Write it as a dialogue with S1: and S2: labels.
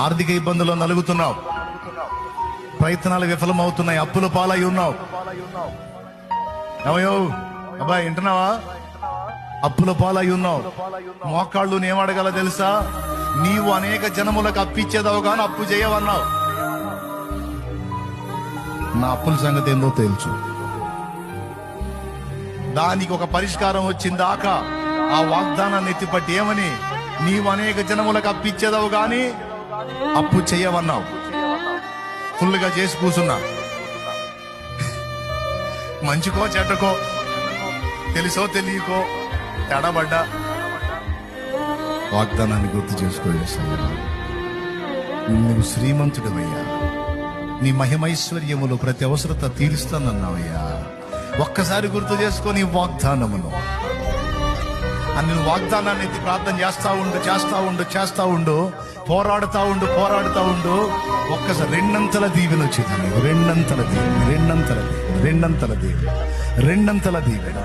S1: ఆర్థిక ఇబ్బందుల్లో నలుగుతున్నావు. ప్రయత్నాలు విఫలమవుతున్నాయి. అప్పుల పాలై ఉన్నావు. ఏమయ్యో? అబ్బాయి వింటున్నావా? అప్పుల పాలై ఉన్నావు. మోకాళ్ళు నేమడగల తెలుసా? నీవు అనేక జనములకు అప్పిచ్చేదావు కానీ అప్పు చేయవన్నావు. నా అప్పుల సంగతి ఏందో తెలుసు. దానికి ఒక పరిష్కారం వచ్చిందాకా ఆ వాగ్దానాన్ని ఎత్తిపట్టి ఏమని నీవు అనేక జనములకు అప్పిచ్చేదావు కానీ అప్పు చేయవన్నావు ఫుల్గా చేసి కూర్చున్నా. మంచికో చెడ్డకో తెలుసో తెలియకో తడబడ్డా వాగ్దానాన్ని గుర్తు చేసుకోలేసయ్యా నువ్వు శ్రీమంతుడవయ్యా. నీ మహిమైశ్వర్యములు ప్రతి అవసరత తీరుస్తానన్నావయ్యా. ఒక్కసారి గుర్తు చేసుకొని వాగ్దానమును. అని నువ్వు వాగ్దానాన్ని ఎత్తి ప్రార్థన చేస్తా ఉండు చేస్తా ఉండు చేస్తా ఉండు పోరాడుతా ఉండు పోరాడుతా ఉండు. ఒక్కసారి రెండంతల దీవెన వచ్చింది. రెండంతల దీవెన రెండంతల దీవెన రెండంతల దీవెన రెండంతల దీవెన.